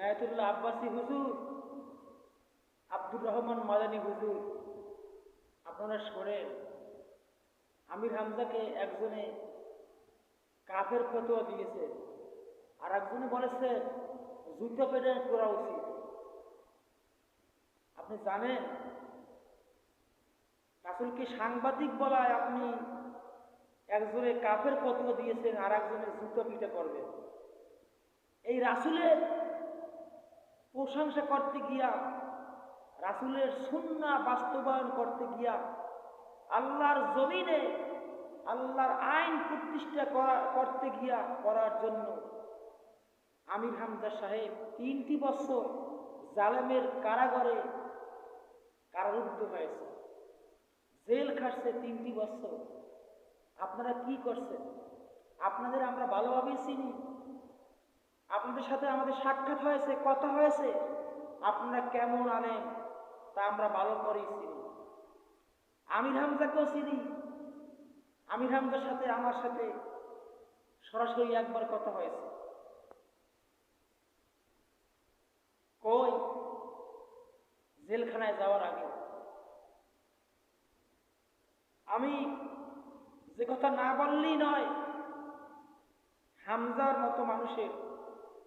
ইনায়তুল্লাহ আব্বাসী হুজুর, আব্দুর রহমান মাদানী হুজুর, আপনারা শোনেন, আমির হামজাকে একজনে কাফের ফতোয়া দিয়েছে, আর একজনে বলেছে, যুদ্ধ পেটে করা উচিত। আপনি জানেন, রাসুলকে সাংবাদিক বলায় আপনি একজনে কাফের ফতোয়া দিয়েছেন আর একজনে যুদ্ধ পিঠে করবেন। এই রাসুলের প্রশংসা করতে গিয়া, রাসুলের সুন্না বাস্তবায়ন করতে গিয়া, আল্লাহর জমিনে আল্লাহর আইন প্রতিষ্ঠা করা, করতে গিয়া করার জন্য আমির হামজা সাহেব তিনটি বছর জালেমের কারাগারে কারারুদ্ধ হয়েছে। জেল খাটছে তিনটি বছর। আপনারা কি করছেন? আপনাদের আমরা ভালোভাবেই চিনি। আপনাদের সাথে আমাদের সাক্ষাৎ হয়েছে, কথা হয়েছে। আপনারা কেমন আনেন তা আমরা ভালো করেই চিনি। আমির হামজাকেও চিনি। আমির হামজার সাথে, আমার সাথে সরাসরি একবার কথা হয়েছে। কই? জেলখানায় যাওয়ার আগে। আমি যে কথা না বললেই নয়, হামজার মতো মানুষের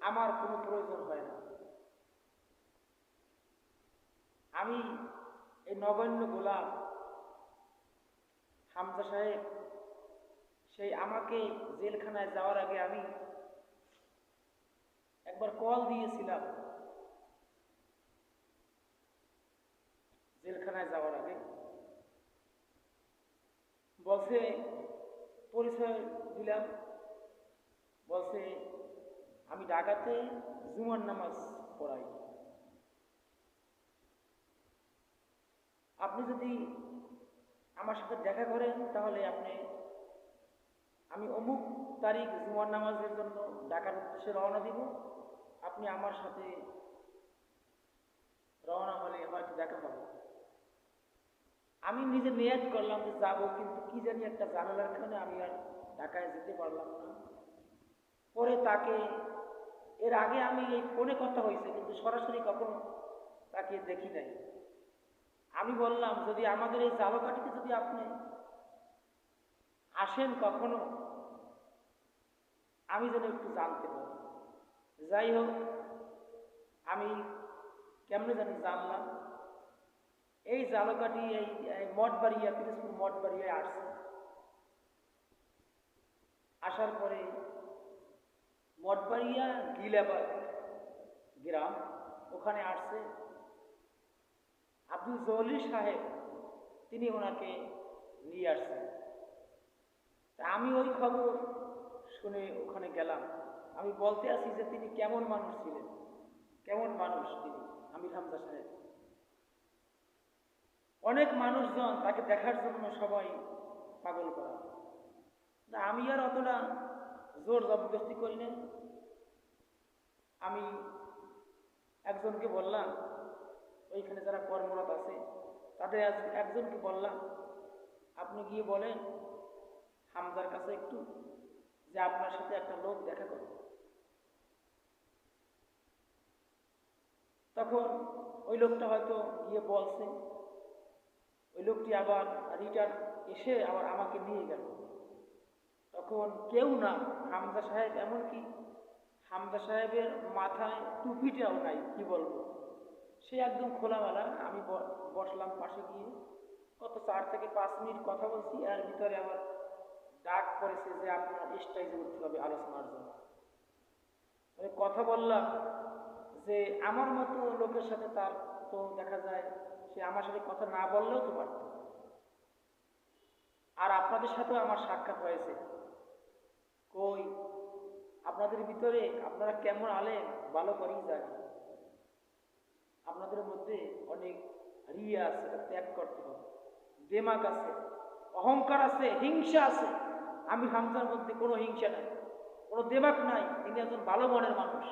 আমার কোনো প্রয়োজন হয় না। আমি এই নগণ্য গোলাম হামজা সাহেব, সেই আমাকে জেলখানায় যাওয়ার আগে আমি একবার কল দিয়েছিলাম জেলখানায় যাওয়ার আগে। বলছে, পরিচয় দিলাম। বলছে আমি ঢাকাতে জুমার নামাজ পড়াই। আপনি যদি আমার সাথে দেখা করেন, তাহলে আপনি, আমি অমুক তারিখ জুমার নামাজের জন্য ঢাকার উদ্দেশ্যে রওনা দিব। আপনি আমার সাথে রওনা হলে হয়তো দেখা হবে। আমি নিজে মেয়াদ করলাম যে যাব, কিন্তু কি জানি একটা জানালার কারণে আমি আর ঢাকায় যেতে পারলাম না। পরে তাকে, এর আগে আমি এই ফোনে কথা হয়েছে, কিন্তু সরাসরি কখনো তাকে দেখি নাই। আমি বললাম, যদি আমাদের এই জালকাঠিতে যদি আপনি আসেন কখনো, আমি যেন একটু জানতে পারি। যাই হোক, আমি কেমনে জানি জানলাম। এই জালকাটি এই মঠবাড়িয়া, পিরোজপুর মঠবাড়িয়ায় আসছে। আসার পরে মঠবাড়িয়া গিলাবাদ গ্রাম, ওখানে আসছে। আব্দুল জলিল সাহেব, তিনি ওনাকে নিয়ে আসছেন তা আমি ওই খবর শুনে ওখানে গেলাম। আমি বলতে আছি যে তিনি কেমন মানুষ ছিলেন? কেমন মানুষ তিনি, আমির হামজা সাহেব? অনেক মানুষজন তাকে দেখার জন্য সবাই পাগল করা। আমি আর অতটা জোর জবরদস্তি করি না আমি একজনকে বললাম, ওইখানে যারা কর্মরত আছে, তাদের একজনকে বললাম, আপনি গিয়ে বলেন হামজার কাছে একটু যে আপনার সাথে একটা লোক দেখা করে তখন ওই লোকটা হয়তো গিয়ে বলছে, ওই লোকটি আবার রিটার্ন এসে আবার আমাকে নিয়ে গেল। তখন কেউ না, হামজা সাহেব এমনকি হামজা সাহেবের মাথায় টুপিটাও নাই, কি বলব? সে একদম খোলামেলা, আমি বসলাম পাশে গিয়ে। কত চার থেকে পাঁচ মিনিট কথা বলছি, এর ভিতরে আবার ডাক পড়েছে যে আপনার স্টেজে উঠতে হবে আলোচনার জন্য আমি কথা বললাম যে আমার মতো লোকের সাথে তার তো দেখা যায়, সে আমার সাথে কথা না বললেও তো পারত। আর আপনাদের সাথেও আমার সাক্ষাৎ হয়েছে। কই? আপনাদের ভিতরে আপনারা কেমন আলেন ভালো করেই জানি। আপনাদের মধ্যে অনেক রিয়া আছে ত্যাগ করতে হবে। দেমাগ আছে, অহংকার আছে, হিংসা আছে। আমি হামজার মধ্যে কোনো হিংসা নাই, কোনো দেমাগ নাই। তিনি একজন ভালো মনের মানুষ।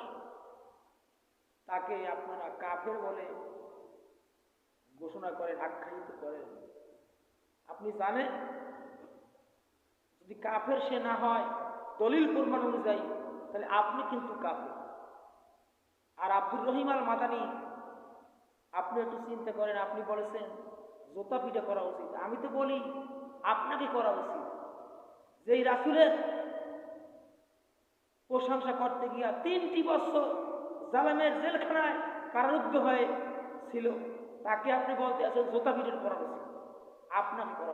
তাকে আপনারা কাফের বলে ঘোষণা করেন, আখ্যায়িত করেন। আপনি জানেন, যদি কাফের সে না হয় দলিল প্রমাণ অনুযায়ী, তাহলে আপনি কিন্তু কাফের। আর আব্দুর রহিম আল মাদানি, আপনি একটু চিন্তা করেন, আপনি বলেছেন, জোতা পিঠা করা উচিত। আমি তো বলি, আপনাকে করা উচিত। যেই রাসুলের প্রশংসা করতে গিয়া তিনটি বছর জালামের জেলখানায় কারারুদ্ধ হয়ে ছিল, তাকে আপনি বলতে আছেন, জোতা পিঠের করা উচিত। আপনাকে করা।